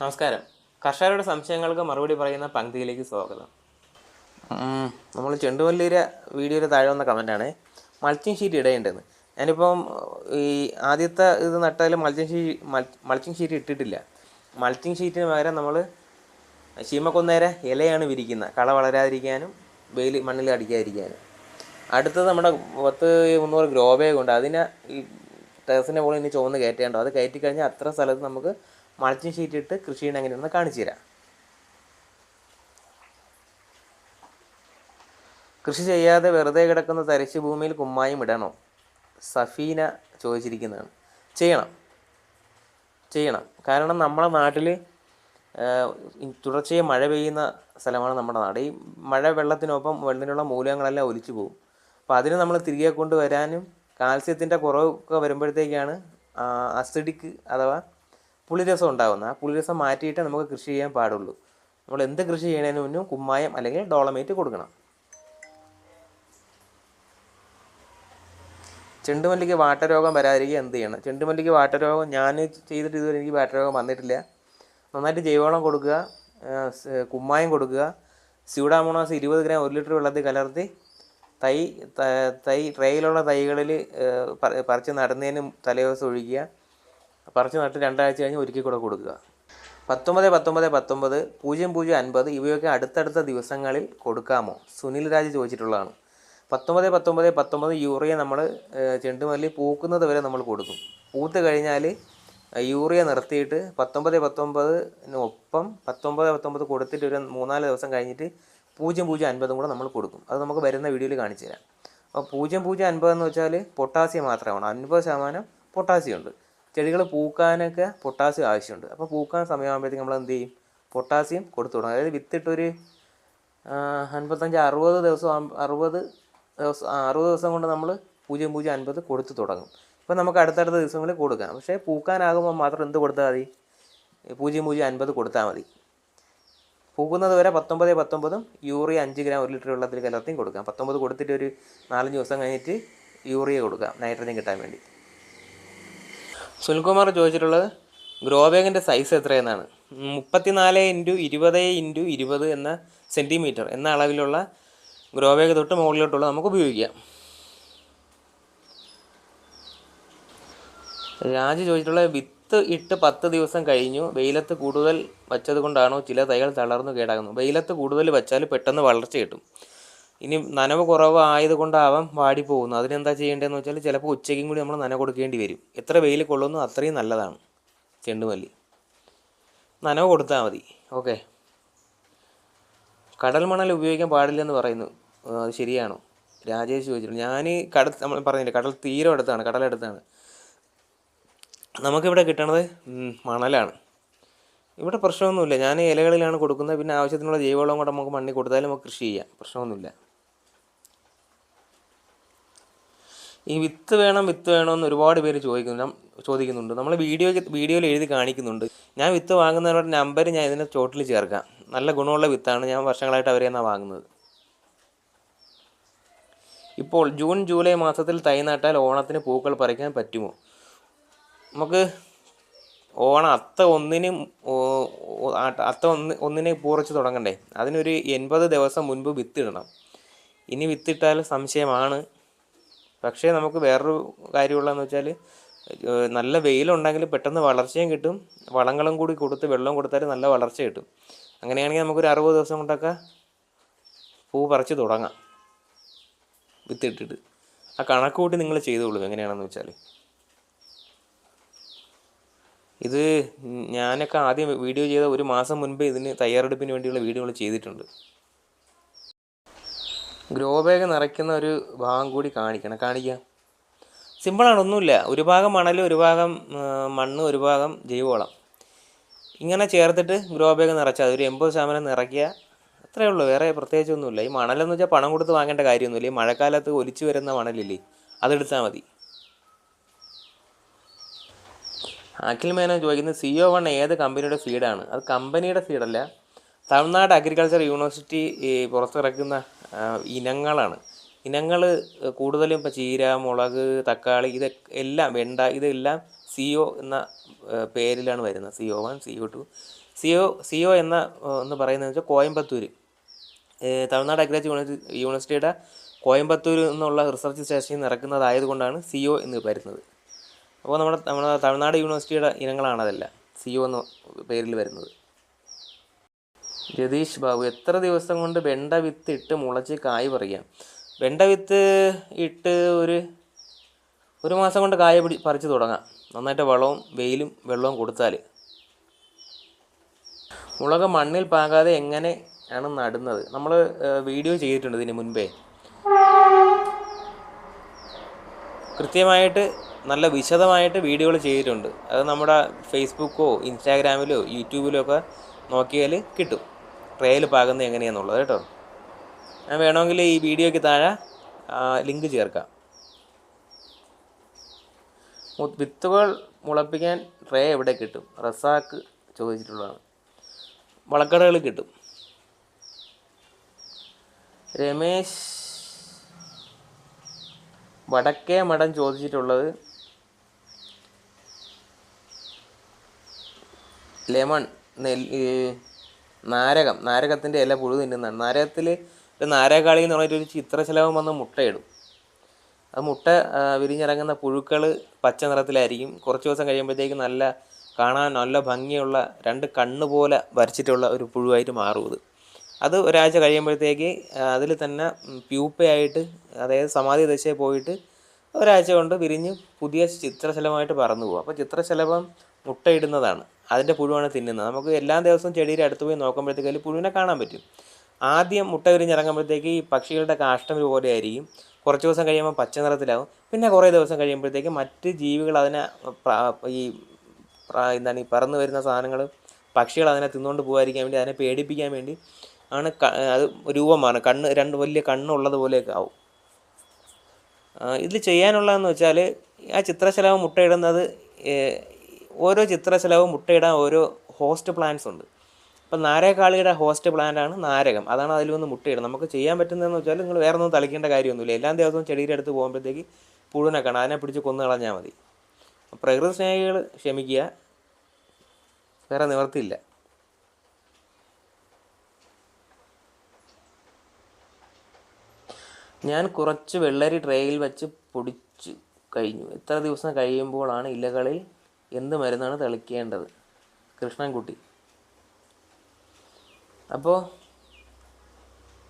നമസ്കാരം. കർഷകരുടെ സംശയങ്ങൾക്ക് മറുപടി പറയുന്ന പങ്ക്തിയിലേക്ക് സ്വാഗതം. നമ്മൾ ചെണ്ടുമല്ലിയുടെ വീഡിയോയുടെ താഴെ വന്ന കമന്റാണ് മൾച്ചിങ് ഷീറ്റ് ഇടേണ്ടതെന്ന് ഞാനിപ്പം ഈ ആദ്യത്തെ ഇത് നട്ടാൽ മൾച്ചിങ് ഷീറ്റ് മൾച്ചിങ് ഷീറ്റ് ഇട്ടിട്ടില്ല. മൾച്ചിങ് ഷീറ്റിന് പകരം നമ്മൾ ചീമക്കൊന്നേരെ ഇലയാണ് വിരിക്കുന്നത്. കള വളരാതിരിക്കാനും വെയിൽ മണ്ണിൽ അടിക്കാതിരിക്കാനും. അടുത്തത് നമ്മുടെ പത്ത് മുന്നൂറ് ഗ്രോ ബാഗ് ഉണ്ട്. അതിനെ ഈ ടെറസിന്റെ മുകളിൽ ഇനി ചുവന്ന് കയറ്റേണ്ടോ അത് കയറ്റി കഴിഞ്ഞാൽ അത്ര സ്ഥലത്ത് നമുക്ക് മൾച്ചിങ് ഷീറ്റ് ഇട്ട് കൃഷി ചെയ്യണം എങ്ങനെയാണെന്ന് കാണിച്ചു തരാം. കൃഷി ചെയ്യാതെ വെറുതെ കിടക്കുന്ന തരിശ് ഭൂമിയിൽ കുമ്മായും ഇടണോ? സഫീന ചോദിച്ചിരിക്കുന്നതാണ്. ചെയ്യണം. ചെയ്യണം. കാരണം നമ്മുടെ നാട്ടിൽ തുടർച്ചയായി മഴ പെയ്യുന്ന സ്ഥലമാണ് നമ്മുടെ നാട്. ഈ മഴ വെള്ളത്തിനൊപ്പം വെള്ളത്തിനുള്ള മൂലങ്ങളെല്ലാം ഒലിച്ചു പോകും. അപ്പോൾ അതിന് നമ്മൾ തിരികെ കൊണ്ടുവരാനും കാൽസ്യത്തിന്റെ കുറവൊക്കെ വരുമ്പോഴത്തേക്കാണ് അസിഡിക്ക് അഥവാ പുളിരസം ഉണ്ടാകുന്നത് ആ പുളിരസം മാറ്റിയിട്ട് നമുക്ക് കൃഷി ചെയ്യാൻ പാടുള്ളൂ. നമ്മൾ എന്ത് കൃഷി ചെയ്യുന്നതിന് മുന്നും കുമ്മായം അല്ലെങ്കിൽ ഡോളമേറ്റ് കൊടുക്കണം. ചെണ്ടുമല്ലിക്ക് വാട്ടരോഗം വരാതിരിക്കുക എന്ത് ചെയ്യണം? ചെണ്ടുമല്ലിക്ക് വാട്ടരോഗം ഞാൻ ചെയ്തിട്ട് ഇതുവരെ എനിക്ക് വാട്ടരോഗം വന്നിട്ടില്ല. നന്നായിട്ട് ജൈവവളം കൊടുക്കുക കുമ്മായം കൊടുക്കുക. സ്യൂഡാമോണാസ് ഇരുപത് ഗ്രാം ഒരു ലിറ്റർ വെള്ളത്തിൽ കലർത്തി തൈ തൈ ട്രേയിലുള്ള തൈകളിൽ പറിച്ച് നടുന്നതിന് തലേദിവസം ഒഴിക്കുക. പറിച്ച് നട്ട് രണ്ടാഴ്ച കഴിഞ്ഞ് ഒരുക്കി കൂടെ കൊടുക്കുക. പത്തൊമ്പത് പത്തൊമ്പത് പത്തൊമ്പത് പൂജ്യം പൂജ്യം അൻപത് ഇവയൊക്കെ അടുത്തടുത്ത ദിവസങ്ങളിൽ കൊടുക്കാമോ? സുനിൽ രാജ് ചോദിച്ചിട്ടുള്ളതാണ്. പത്തൊമ്പത് പത്തൊമ്പത് പത്തൊമ്പത് യൂറിയ നമ്മൾ ചെണ്ടുമല്ലി പൂക്കുന്നത് വരെ നമ്മൾ കൊടുക്കും. പൂത്ത് കഴിഞ്ഞാൽ യൂറിയ നിർത്തിയിട്ട് പത്തൊമ്പത് പത്തൊമ്പതിനൊപ്പം പത്തൊമ്പത് പത്തൊമ്പത് കൊടുത്തിട്ട് ഒരു മൂന്നാൽ ദിവസം കഴിഞ്ഞിട്ട് പൂജ്യം പൂജ്യം അൻപതും കൂടെ നമ്മൾ കൊടുക്കും. അത് നമുക്ക് വരുന്ന വീഡിയോയിൽ കാണിച്ചു തരാം. അപ്പോൾ പൂജ്യം പൂജ്യം അൻപത് എന്ന് വെച്ചാൽ പൊട്ടാസ്യം മാത്രമാണ്. അൻപത് ശതമാനം പൊട്ടാസ്യം ഉണ്ട്. ചെടികൾ പൂക്കാനൊക്കെ പൊട്ടാസ്യം ആവശ്യമുണ്ട്. അപ്പോൾ പൂക്കാൻ സമയമാകുമ്പോഴത്തേക്ക് നമ്മൾ എന്ത് ചെയ്യും? പൊട്ടാസ്യം കൊടുത്തു തുടങ്ങും. അതായത് വിത്തിട്ടൊരു അൻപത്തഞ്ച് അറുപത് ദിവസം അറുപത് ദിവസം അറുപത് ദിവസം കൊണ്ട് നമ്മൾ പൂജ്യം പൂജ്യം അൻപത് കൊടുത്തു തുടങ്ങും. ഇപ്പം നമുക്ക് അടുത്തടുത്ത ദിവസങ്ങളിൽ കൊടുക്കാം. പക്ഷേ പൂക്കാനാകുമ്പോൾ മാത്രം എന്ത് കൊടുത്താൽ മതി? പൂജ്യം പൂജ്യം അൻപത് കൊടുത്താൽ മതി. പൂക്കുന്നത് വരെ പത്തൊമ്പത് പത്തൊമ്പതും യൂറിയ അഞ്ച് ഗ്രാം ഒരു ലിറ്റർ വെള്ളത്തിൽ കലർത്തിയും കൊടുക്കാം. പത്തൊമ്പത് കൊടുത്തിട്ട് ഒരു നാലഞ്ച് ദിവസം കഴിഞ്ഞിട്ട് യൂറിയ കൊടുക്കാം നൈട്രജൻ കിട്ടാൻ വേണ്ടി. സുനിൽകുമാർ ചോദിച്ചിട്ടുള്ളത് ഗ്രോ ബാഗിന്റെ സൈസ് എത്രയെന്നാണ്. മുപ്പത്തിനാല് ഇന്റു ഇരുപത് ഇന്റു ഇരുപത് എന്ന സെന്റിമീറ്റർ എന്ന അളവിലുള്ള ഗ്രോ ബാഗ് തൊട്ട് മുകളിലോട്ടുള്ള നമുക്ക് ഉപയോഗിക്കാം. രാജ് ചോദിച്ചിട്ടുള്ള വിത്ത് ഇട്ട് പത്ത് ദിവസം കഴിഞ്ഞു. വെയിലത്ത് കൂടുതൽ വച്ചത് കൊണ്ടാണോ ചില തൈകൾ തളർന്നു കേടാകുന്നു വെയിലത്ത് കൂടുതൽ വെച്ചാൽ പെട്ടെന്ന് വളർച്ച കിട്ടും. ഇനി നനവ് കുറവ് ആയതുകൊണ്ടാവാം വാടിപ്പോകുന്നു അതിനെന്താ ചെയ്യേണ്ടതെന്ന് വെച്ചാൽ ചിലപ്പോൾ ഉച്ചയ്ക്കും കൂടി നമ്മൾ നന കൊടുക്കേണ്ടി വരും. എത്ര വെയിൽ കൊള്ളുന്നു അത്രയും നല്ലതാണ് ചെണ്ടുമല്ലി. നനവ് കൊടുത്താൽ മതി. ഓക്കെ. കടൽ മണൽ ഉപയോഗിക്കാൻ പാടില്ലെന്ന് പറയുന്നു. അത് ശരിയാണോ? രാജേഷ് ചോദിച്ചിട്ടുണ്ട്. ഞാൻ കടൽ നമ്മൾ പറഞ്ഞില്ലേ കടൽ തീരം അടുത്താണ് കടലടുത്താണ് നമുക്കിവിടെ കിട്ടണത് മണലാണ്. ഇവിടെ പ്രശ്നമൊന്നുമില്ല. ഞാൻ ഇലകളിലാണ് കൊടുക്കുന്നത്. പിന്നെ ആവശ്യത്തിനുള്ള ജൈവവളം കൂടെ നമുക്ക് മണ്ണിൽ കൊടുത്താലും നമുക്ക് കൃഷി ചെയ്യാം. പ്രശ്നമൊന്നുമില്ല. ഈ വിത്ത് വേണം വിത്ത് വേണമെന്ന് ഒരുപാട് പേര് ചോദിക്കുന്നു ചോദിക്കുന്നുണ്ട്. നമ്മൾ വീഡിയോ വീഡിയോയിൽ എഴുതി കാണിക്കുന്നുണ്ട്. ഞാൻ വിത്ത് വാങ്ങുന്നവരുടെ നമ്പർ ഞാൻ ഇതിന്റെ ചോട്ടിൽ ചേർക്കാം. നല്ല ഗുണമുള്ള വിത്താണ്. ഞാൻ വർഷങ്ങളായിട്ട് അവരെ വാങ്ങുന്നത്. ഇപ്പോൾ ജൂൺ ജൂലൈ മാസത്തിൽ തൈ നട്ടാൽ ഓണത്തിന് പൂക്കൾ പറിക്കാൻ പറ്റുമോ? നമുക്ക് ഓണം അത്ത ഒന്നിന് അത്ത ഒന്ന് ഒന്നിന് പൂറച്ച് തുടങ്ങണ്ടേ. അതിനൊരു എൺപത് ദിവസം മുൻപ് വിത്തിടണം. ഇനി വിത്തിട്ടാൽ സംശയമാണ്. പക്ഷേ നമുക്ക് വേറൊരു കാര്യമുള്ളതെന്ന് വെച്ചാൽ നല്ല വെയിലുണ്ടെങ്കിൽ പെട്ടെന്ന് വളർച്ചയും കിട്ടും. വളങ്ങളും കൂടി കൊടുത്ത് വെള്ളം കൊടുത്താൽ നല്ല വളർച്ച കിട്ടും. അങ്ങനെയാണെങ്കിൽ നമുക്കൊരു അറുപത് ദിവസം കൊണ്ടൊക്കെ പൂ പറിച്ച് തുടങ്ങാം. വിത്തിട്ടിട്ട്. ആ കണക്ക് കൂട്ടി നിങ്ങൾ ചെയ്തോളൂ എങ്ങനെയാണെന്ന് വെച്ചാൽ. ഇത് ഞാനൊക്കെ ആദ്യം വീഡിയോ ചെയ്ത ഒരു മാസം മുൻപ് ഇതിന് തയ്യാറെടുപ്പിന് വേണ്ടിയുള്ള വീഡിയോകൾ ചെയ്തിട്ടുണ്ട്. ഗ്രോ ബാഗ് നിറയ്ക്കുന്ന ഒരു ഭാഗം കൂടി കാണിക്കണം. കാണിക്കാം. സിമ്പിളാണ് ഒന്നുമില്ല. ഒരു ഭാഗം മണൽ ഒരു ഭാഗം മണ്ണ് ഒരു ഭാഗം ജൈവവളം. ഇങ്ങനെ ചേർത്തിട്ട് ഗ്രോ ബാഗ് നിറച്ചാൽ അതൊരു എൺപത് ശതമാനം നിറയ്ക്കുക അത്രയേ ഉള്ളൂ. വേറെ പ്രത്യേകിച്ചൊന്നുമില്ല ഈ മണലെന്ന് വെച്ചാൽ പണം കൊടുത്ത് വാങ്ങേണ്ട കാര്യമൊന്നുമില്ല. ഈ മഴക്കാലത്ത് ഒലിച്ചു വരുന്ന മണലില്ലേ അതെടുത്താൽ മതി. അഖിൽ മേനോൻ ചോദിക്കുന്നത് സി ഒ വൺ ഏത് കമ്പനിയുടെ സീഡാണ് അത് കമ്പനിയുടെ സീഡല്ല തമിഴ്നാട് അഗ്രികൾച്ചർ യൂണിവേഴ്സിറ്റി പുറത്തിറക്കുന്ന ഇനങ്ങളാണ്. ഇനങ്ങൾ കൂടുതലും ഇപ്പോൾ ചീര മുളക് തക്കാളി ഇത് എല്ലാം വെണ്ട ഇതെല്ലാം സി ഒ എന്ന പേരിലാണ് വരുന്നത്. C O one C O two C O C O എന്ന എന്ന് പറയുന്നത് വെച്ചാൽ കോയമ്പത്തൂർ തമിഴ്നാട് അഗ്രികൾച്ചർ യൂണിവേഴ്സിറ്റിയുടെ കോയമ്പത്തൂർ എന്നുള്ള റിസർച്ച് സ്റ്റേഷനിൽ നിന്ന് ഇറക്കുന്നതായതുകൊണ്ടാണ് ഒ എന്ന് വരുന്നത്. അപ്പോൾ നമ്മുടെ നമ്മുടെ തമിഴ്നാട് യൂണിവേഴ്സിറ്റിയുടെ ഇനങ്ങളാണ് അതെല്ലാം. ഒ എന്ന പേരിൽ വരുന്നത്. രതീഷ് ബാബു എത്ര ദിവസം കൊണ്ട് വെണ്ട വിത്ത് ഇട്ട് മുളച്ച് കായ് പറിക്കാം? വെണ്ട വിത്ത് ഇട്ട് ഒരു ഒരു മാസം കൊണ്ട് കായ പിടി പറിച്ച് തുടങ്ങാം. നന്നായിട്ട് വളവും വെയിലും വെള്ളവും കൊടുത്താൽ. മുളക് മണ്ണിൽ പാകാതെ എങ്ങനെയാണ് നടുന്നത്? നമ്മൾ വീഡിയോ ചെയ്തിട്ടുണ്ട് ഇതിന് മുൻപേ. കൃത്യമായിട്ട് നല്ല വിശദമായിട്ട് വീഡിയോകൾ ചെയ്തിട്ടുണ്ട്. അത് നമ്മുടെ ഫേസ്ബുക്കോ ഇൻസ്റ്റാഗ്രാമിലോ യൂട്യൂബിലോ ഒക്കെ നോക്കിയാൽ കിട്ടും. ട്രേയിൽ പാകുന്നത് എങ്ങനെയാണെന്നുള്ളത് കേട്ടോ. ഞാൻ വേണമെങ്കിൽ ഈ വീഡിയോയ്ക്ക് താഴെ ലിങ്ക് ചേർക്കാം. വിത്തുകൾ മുളപ്പിക്കാൻ ട്രേ എവിടെ കിട്ടും? റസാക്ക് ചോദിച്ചിട്ടുള്ളതാണ്. വളക്കടകൾ കിട്ടും. രമേശ് വടക്കേ മഠം ചോദിച്ചിട്ടുള്ളത് ലെമൺ ഈ നാരകം. നാരകത്തിന്റെ ഇല പുഴു തിന്നുന്നതാണ്. നാരകത്തിൽ ഒരു നാരകാളി എന്ന് പറഞ്ഞിട്ട് ഒരു ചിത്രശലഭം വന്ന് മുട്ടയിടും. ആ മുട്ട വിരിഞ്ഞിറങ്ങുന്ന പുഴുക്കൾ പച്ച നിറത്തിലായിരിക്കും. കുറച്ച് ദിവസം കഴിയുമ്പോഴത്തേക്ക് നല്ല കാണാൻ നല്ല ഭംഗിയുള്ള രണ്ട് കണ്ണ് പോലെ വരച്ചിട്ടുള്ള ഒരു പുഴുവായിട്ട് മാറും അത് ഒരാഴ്ച കഴിയുമ്പോഴത്തേക്ക് അതിൽ തന്നെ പ്യൂപ്പയായിട്ട് അതായത് സമാധി ദശയിൽ പോയിട്ട് ഒരാഴ്ച കൊണ്ട് വിരിഞ്ഞ് പുതിയ ചിത്രശലഭമായിട്ട് പറന്നു പോകും അപ്പോൾ ചിത്രശലഭം മുട്ടയിടുന്നതാണ്. അതിന്റെ പുഴുവാണ് തിന്നുന്നത്. നമുക്ക് എല്ലാ ദിവസവും ചെടിയുടെ അടുത്ത് പോയി നോക്കുമ്പോഴത്തേക്ക് പുഴുവിനെ കാണാൻ പറ്റും. ആദ്യം മുട്ട വിരിഞ്ഞിറങ്ങുമ്പോഴത്തേക്ക് ഈ പക്ഷികളുടെ കാഷ്ടം പോലെ ആയിരിക്കും. കുറച്ച് ദിവസം കഴിയുമ്പോൾ പച്ച നിറത്തിലാവും. പിന്നെ കുറേ ദിവസം കഴിയുമ്പോഴത്തേക്ക് മറ്റ് ജീവികൾ അതിനെ ഈ എന്താണ് ഈ പറന്ന് വരുന്ന സാധനങ്ങൾ പക്ഷികൾ അതിനെ തിന്നുകൊണ്ട് പോകാതിരിക്കാൻ വേണ്ടി അതിനെ പേടിപ്പിക്കാൻ വേണ്ടി ആണ് അത് രൂപമാണ്. കണ്ണ് രണ്ട് വലിയ കണ്ണുള്ളത് പോലെയൊക്കെ ആവും. ഇതിൽ ചെയ്യാനുള്ളതെന്ന് വെച്ചാൽ ആ ചിത്രശലവ് മുട്ടയിടുന്നത് ഓരോ ചിത്രശലവ് മുട്ടയിടാൻ ഓരോ ഹോസ്റ്റ് പ്ലാന്റ്സ് ഉണ്ട്. അപ്പം നാരകാളിയുടെ ഹോസ്റ്റ് പ്ലാന്റ് ആണ് നാരകം. അതാണ് അതിൽ വന്ന് മുട്ടയിടുന്നത്. നമുക്ക് ചെയ്യാൻ പറ്റുന്നതെന്ന് വെച്ചാൽ നിങ്ങൾ വേറെ ഒന്നും തളിക്കേണ്ട കാര്യമൊന്നുമില്ല. എല്ലാ ദിവസവും ചെടിയുടെ അടുത്ത് പോകുമ്പോഴത്തേക്ക് പുഴുവിനെ കാണാം. അതിനെ പിടിച്ച് കൊന്നു കളഞ്ഞാൽ മതി. പ്രകൃതി സ്നേഹികൾ ക്ഷമിക്കുക. വേറെ നിവർത്തിയില്ല. ഞാൻ കുറച്ച് വെള്ളരി ട്രേയിൽ വെച്ച് പൊടിച്ച് കഴിഞ്ഞു. എത്ര ദിവസം കഴിയുമ്പോഴാണ് ഇലകളിൽ എന്ത് മരുന്നാണ് തെളിക്കേണ്ടത്? കൃഷ്ണൻകുട്ടി. അപ്പോൾ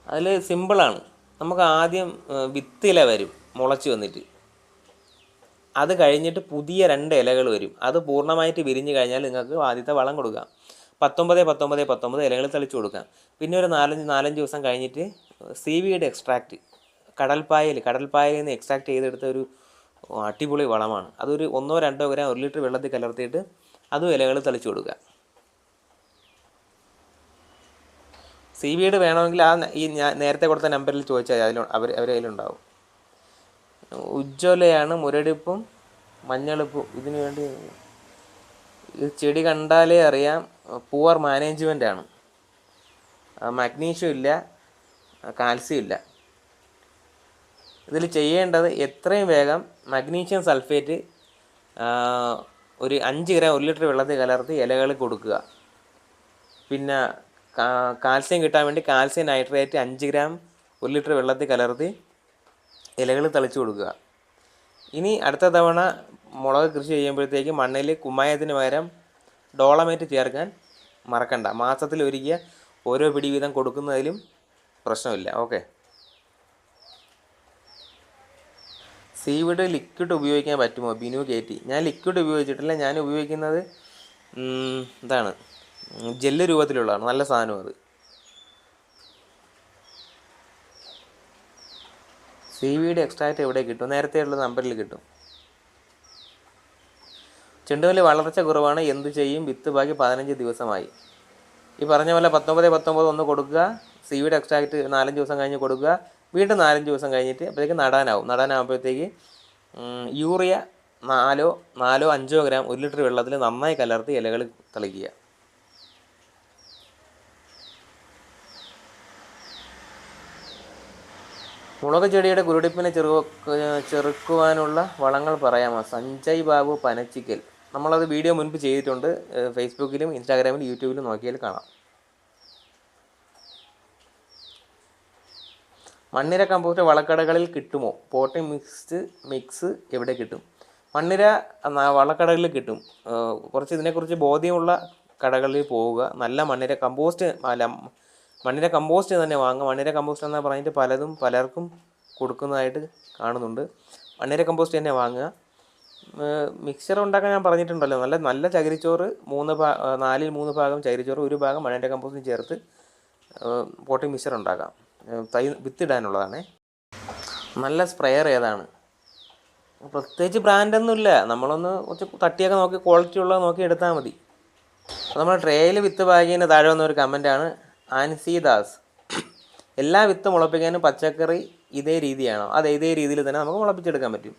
അതിൽ സിമ്പിളാണ്. നമുക്ക് ആദ്യം വിത്തില വരും മുളച്ച് വന്നിട്ട്. അത് കഴിഞ്ഞിട്ട് പുതിയ രണ്ട് ഇലകൾ വരും. അത് പൂർണമായിട്ട് വിരിഞ്ഞ് കഴിഞ്ഞാൽ നിങ്ങൾക്ക് ആദ്യത്തെ വളം കൊടുക്കാം. പത്തൊമ്പത് പത്തൊമ്പത് പത്തൊമ്പത് ഇലകൾ തളിച്ചു കൊടുക്കാം. പിന്നെ ഒരു നാലഞ്ച് നാലഞ്ച് ദിവസം കഴിഞ്ഞിട്ട് സി വിയുടെ എക്സ്ട്രാക്റ്റ് കടൽപ്പായൽ കടൽപ്പായയിൽ നിന്ന് എക്സ്ട്രാക്ട് ചെയ്തെടുത്ത ഒരു അടിപൊളി വളമാണ്. അതൊരു ഒന്നോ രണ്ടോ ഗ്രാം ഒരു ലിറ്റർ വെള്ളത്തിൽ കലർത്തിയിട്ട് അതും ഇലകൾ തളിച്ചു കൊടുക്കുക. സി വിയുടെ വേണമെങ്കിൽ ആ ഈ ഞാൻ നേരത്തെ കൊടുത്ത നമ്പറിൽ ചോദിച്ചാൽ അതിൽ അവർ അവരെ കയ്യിലുണ്ടാവും ഉജ്ജ്വലയാണ് മുരടിപ്പും മഞ്ഞളിപ്പും. ഇതിനു വേണ്ടി ഇത് ചെടി കണ്ടാലേ അറിയാം പൂവർ മാനേജ്മെന്റ് ആണ്. മഗ്നീഷ്യം ഇല്ല കാൽസ്യം ഇല്ല. ഇതിൽ ചെയ്യേണ്ടത് എത്രയും വേഗം മഗ്നീഷ്യം സൾഫേറ്റ് ഒരു അഞ്ച് ഗ്രാം ഒരു ലിറ്റർ വെള്ളത്തിൽ കലർത്തി ഇലകളിൽ കൊടുക്കുക. പിന്നെ കാൽസ്യം കിട്ടാൻ വേണ്ടി കാൽസ്യം നൈട്രേറ്റ് അഞ്ച് ഗ്രാം ഒരു ലിറ്റർ വെള്ളത്തിൽ കലർത്തി ഇലകളിൽ തളിച്ചു കൊടുക്കുക. ഇനി അടുത്ത തവണ മുളക് കൃഷി ചെയ്യുമ്പോഴത്തേക്ക് മണ്ണിൽ കുമ്മായത്തിന് പകരം ഡോളമേറ്റ് ചേർക്കാൻ മറക്കണ്ട. മാസത്തിൽ ഒരുക്കിയ ഓരോ പിടി വീതം കൊടുക്കുന്നതിലും പ്രശ്നമില്ല. ഓക്കെ. സീവിഡ് ലിക്വിഡ് ഉപയോഗിക്കാൻ പറ്റുമോ? ബിനു കയറ്റി ഞാൻ ലിക്വിഡ് ഉപയോഗിച്ചിട്ടില്ല. ഞാൻ ഉപയോഗിക്കുന്നത് ഇതാണ്. ജെല്ല് രൂപത്തിലുള്ളതാണ്. നല്ല സാധനം അത്. സി വിയുടെ എക്സ്ട്രാക്റ്റ് എവിടെ കിട്ടും? നേരത്തെ ഉള്ള നമ്പറിൽ കിട്ടും. ചെണ്ടുമല്ലി വളർച്ച കുറവാണ്. എന്ത് ചെയ്യും? വിത്ത് ബാക്കി പതിനഞ്ച് ദിവസമായി. ഈ പറഞ്ഞ പോലെ പത്തൊമ്പത് പത്തൊമ്പത് ഒന്ന് കൊടുക്കുക. സി വിയുടെ എക്സ്ട്രാക്റ്റ് നാലഞ്ച് ദിവസം കഴിഞ്ഞ് കൊടുക്കുക. വീണ്ടും നാലഞ്ച് ദിവസം കഴിഞ്ഞിട്ട് അപ്പോഴത്തേക്ക് നടാനാവും. നടാനാകുമ്പോഴത്തേക്ക് ഉം, യൂറിയ നാലോ നാലോ അഞ്ചോ ഗ്രാം ഒരു ലിറ്റർ വെള്ളത്തിൽ നന്നായി കലർത്തി ഇലകൾ തളിക്കുക. മുളക് ചെടിയുടെ കുരുടിപ്പിനെ ചെറു ചെറുക്കുവാനുള്ള വളങ്ങൾ പറയാമോ? സഞ്ജയ് ബാബു പനച്ചിക്കൽ. നമ്മളത് വീഡിയോ മുൻപ് ചെയ്തിട്ടുണ്ട് ഫേസ്ബുക്കിലും ഇൻസ്റ്റാഗ്രാമിലും യൂട്യൂബിലും നോക്കിയാൽ കാണാം. മണ്ണിര കമ്പോസ്റ്റ് വളക്കടകളിൽ കിട്ടുമോ? പോട്ടി മിക്സ്ഡ് മിക്സ് എവിടെ കിട്ടും? മണ്ണിര വളക്കടകളിൽ കിട്ടും. കുറച്ച് ഇതിനെക്കുറിച്ച് ബോധ്യമുള്ള കടകളിൽ പോവുക. നല്ല മണ്ണിര കമ്പോസ്റ്റ് അല്ല മണ്ണിര കമ്പോസ്റ്റ് തന്നെ വാങ്ങുക. മണ്ണിര കമ്പോസ്റ്റ് എന്ന് പറഞ്ഞിട്ട് പലതും പലർക്കും കൊടുക്കുന്നതായിട്ട് കാണുന്നുണ്ട്. മണ്ണിര കമ്പോസ്റ്റ് തന്നെ വാങ്ങുക. മിക്സർ ഉണ്ടാക്കാൻ ഞാൻ പറഞ്ഞിട്ടുണ്ടല്ലോ. നല്ല നല്ല ചകിരിച്ചോറ് മൂന്ന് ഭാ നാലിൽ മൂന്ന് ഭാഗം ചകിരിച്ചോറ് ഒരു ഭാഗം മണ്ണിര കമ്പോസ്റ്റും ചേർത്ത് പോട്ടി മിക്സർ ഉണ്ടാക്കാം. തൈ വിത്തിടാനുള്ളതാണേ. നല്ല സ്പ്രെയർ ഏതാണ്? പ്രത്യേകിച്ച് ബ്രാൻഡൊന്നുമില്ല. നമ്മളൊന്ന് കുറച്ച് തട്ടിയൊക്കെ നോക്കി ക്വാളിറ്റി ഉള്ളത് നോക്കി എടുത്താൽ മതി. നമ്മൾ ട്രേയിൽ വിത്ത് പാകിയതിന് താഴെ വന്ന ഒരു കമന്റാണ് ആൻസി ദാസ്. എല്ലാ വിത്ത് മുളപ്പിക്കാനും പച്ചക്കറി ഇതേ രീതിയാണോ? അതെ ഇതേ രീതിയിൽ തന്നെ നമുക്ക് മുളപ്പിച്ചെടുക്കാൻ പറ്റും.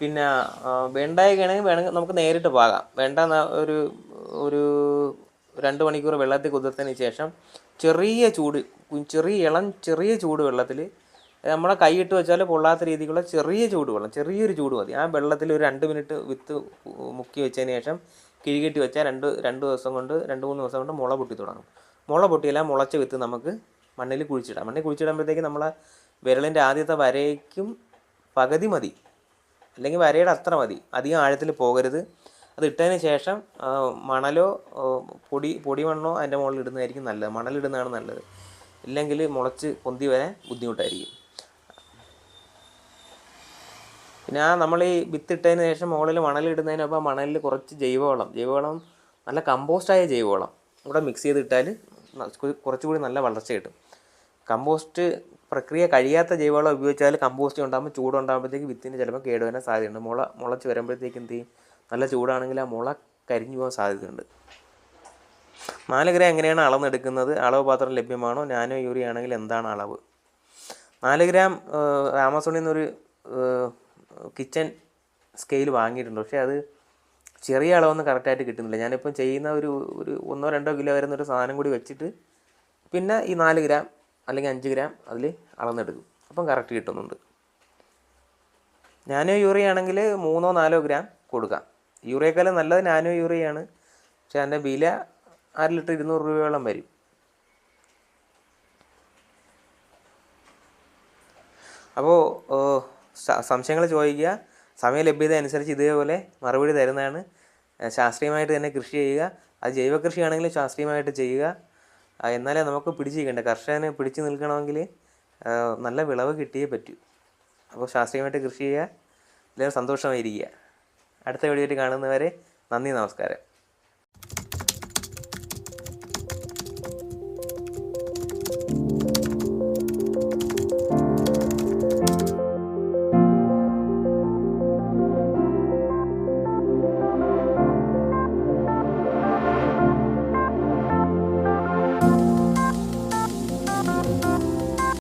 പിന്നെ ആ, വെണ്ടയൊക്കെ ആണെങ്കിൽ വേണമെങ്കിൽ നമുക്ക് നേരിട്ട് പാകാം. വേണ്ട ഒരു ഒരു രണ്ട് മണിക്കൂർ വെള്ളത്തിൽ കുതിർത്തതിന് ശേഷം ചെറിയ ചൂട് ചെറിയ ഇളം ചെറിയ ചൂട് വെള്ളത്തിൽ നമ്മളെ കൈയിട്ട് വെച്ചാൽ പൊള്ളാത്ത രീതിക്കുള്ള ചെറിയ ചൂട് വെള്ളം ചെറിയൊരു ചൂട് മതി. ആ വെള്ളത്തിൽ ഒരു രണ്ട് മിനിറ്റ് വിത്ത് മുക്കി വെച്ചതിന് ശേഷം കിഴികെട്ടി വെച്ചാൽ രണ്ട് രണ്ട് ദിവസം കൊണ്ട് രണ്ട് മൂന്ന് ദിവസം കൊണ്ട് മുള പൊട്ടി തുടങ്ങും. മുള പൊട്ടിയാൽ മുളച്ച വിത്ത് നമുക്ക് മണ്ണിൽ കുഴിച്ചിടാം. മണ്ണിൽ കുഴിച്ചിടുമ്പോഴത്തേക്ക് നമ്മളെ വിരലിന്റെ ആദ്യത്തെ വരയ്ക്കും പകുതി മതി. അല്ലെങ്കിൽ വരയുടെ അത്ര മതി. അധികം ആഴത്തിൽ പോകരുത്. അത് ഇട്ടതിന് ശേഷം മണലോ പൊടി പൊടി മണ്ണോ അതിന്റെ മുകളിൽ ഇടുന്നതായിരിക്കും നല്ലത്. മണലിടുന്നതാണ് നല്ലത്. ഇല്ലെങ്കിൽ മുളച്ച് പൊന്തി വരാൻ ബുദ്ധിമുട്ടായിരിക്കും. പിന്നെ ആ നമ്മൾ ഈ വിത്തിട്ടതിന് ശേഷം മുകളിൽ മണലിടുന്നതിനൊപ്പം മണലിൽ കുറച്ച് ജൈവവളം ജൈവവളം നല്ല കമ്പോസ്റ്റായ ജൈവവളം കൂടെ മിക്സ് ചെയ്തിട്ടാൽ കുറച്ചുകൂടി നല്ല വളർച്ച കിട്ടും. കമ്പോസ്റ്റ് പ്രക്രിയ കഴിയാത്ത ജൈവവളം ഉപയോഗിച്ചാൽ കമ്പോസ്റ്റ് ഉണ്ടാകുമ്പോൾ ചൂടുണ്ടാകുമ്പോഴത്തേക്ക് വിത്തിന് ചിലപ്പോൾ കേടുവരാൻ സാധ്യതയുണ്ട്. മുള മുളച്ച് വരുമ്പോഴത്തേക്ക് എന്ത് ചെയ്യും? നല്ല ചൂടാണെങ്കിൽ ആ മുള കരിഞ്ഞു പോകാൻ സാധ്യതയുണ്ട്. നാല് ഗ്രാം എങ്ങനെയാണ് അളന്നെടുക്കുന്നത് അളവ് പാത്രം ലഭ്യമാണോ? നാനോ യൂറിയ ആണെങ്കിൽ എന്താണ് അളവ്? നാല് ഗ്രാം ആമസോണിൽ നിന്നൊരു കിച്ചൺ സ്കെയിൽ വാങ്ങിയിട്ടുണ്ട്. പക്ഷേ അത് ചെറിയ അളവൊന്നും കറക്റ്റായിട്ട് കിട്ടുന്നില്ല. ഞാനിപ്പം ചെയ്യുന്ന ഒരു ഒരു ഒന്നോ രണ്ടോ കിലോ വരുന്ന ഒരു സാധനം കൂടി വെച്ചിട്ട് പിന്നെ ഈ നാല് ഗ്രാം അല്ലെങ്കിൽ അഞ്ച് ഗ്രാം അതിൽ അളന്നെടുക്കും. അപ്പം കറക്റ്റ് കിട്ടുന്നുണ്ട്. നാനോ യൂറിയ ആണെങ്കിൽ മൂന്നോ നാലോ ഗ്രാം കൊടുക്കാം. യൂറിയക്കാലം നല്ലത് നാനോ യൂറിയയാണ് പക്ഷേ അതിന്റെ വില അര ലിറ്റർ ഇരുന്നൂറ് രൂപയോളം വരും. അപ്പോൾ സംശയങ്ങൾ ചോദിക്കുക. സമയ ലഭ്യത അനുസരിച്ച് ഇതേപോലെ മറുപടി തരുന്നതാണ്. ശാസ്ത്രീയമായിട്ട് തന്നെ കൃഷി ചെയ്യുക. അത് ജൈവ കൃഷിയാണെങ്കിലും ശാസ്ത്രീയമായിട്ട് ചെയ്യുക. എന്നാലേ നമുക്ക് പിടിച്ചിരിക്കേണ്ട? കർഷകന് പിടിച്ചു നിൽക്കണമെങ്കിൽ നല്ല വിളവ് കിട്ടിയേ പറ്റൂ. അപ്പോൾ ശാസ്ത്രീയമായിട്ട് കൃഷി ചെയ്യുക. എല്ലാവരും സന്തോഷമായിരിക്കുക. അടുത്ത വീഡിയോയിൽ കാണുന്നവരെ നന്ദി നമസ്കാരം.